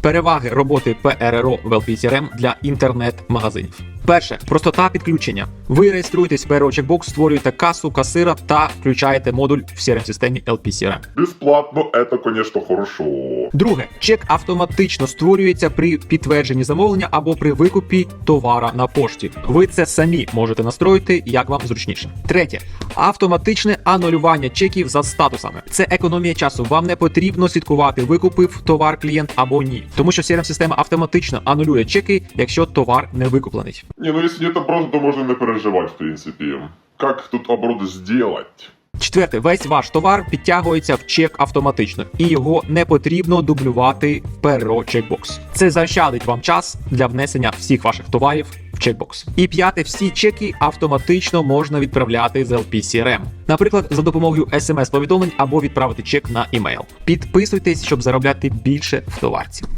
Переваги роботи PRRO в LPCRM для інтернет-магазинів. Перше простота підключення. Ви реєструєтесь в Checkbox, створюєте касу, касира та включаєте модуль в crm системі LPCRM. Бесплатно это, конечно, хорошо. Друге, чек автоматично створюється при підтвердженні замовлення або при викупі товара на пошті. Ви це самі можете настроїти, як вам зручніше. Третє, автоматичне анулювання чеків за статусами. Це економія часу. Вам не потрібно слідкувати, викупив товар клієнт або ні, тому що crm система автоматично анулює чеки, якщо товар не викуплений. Не, ну если нет оборота, то можно не переживать, в принципе. Как тут оборот сделать? Четверте, весь ваш товар підтягується в чек автоматично, і його не потрібно дублювати в PRO чекбокс. Це заощадить вам час для внесення всіх ваших товарів в чекбокс. І п'яте, всі чеки автоматично можна відправляти з LPCRM. Наприклад, за допомогою смс-повідомлень або відправити чек на імейл. Підписуйтесь, щоб заробляти більше в товарці.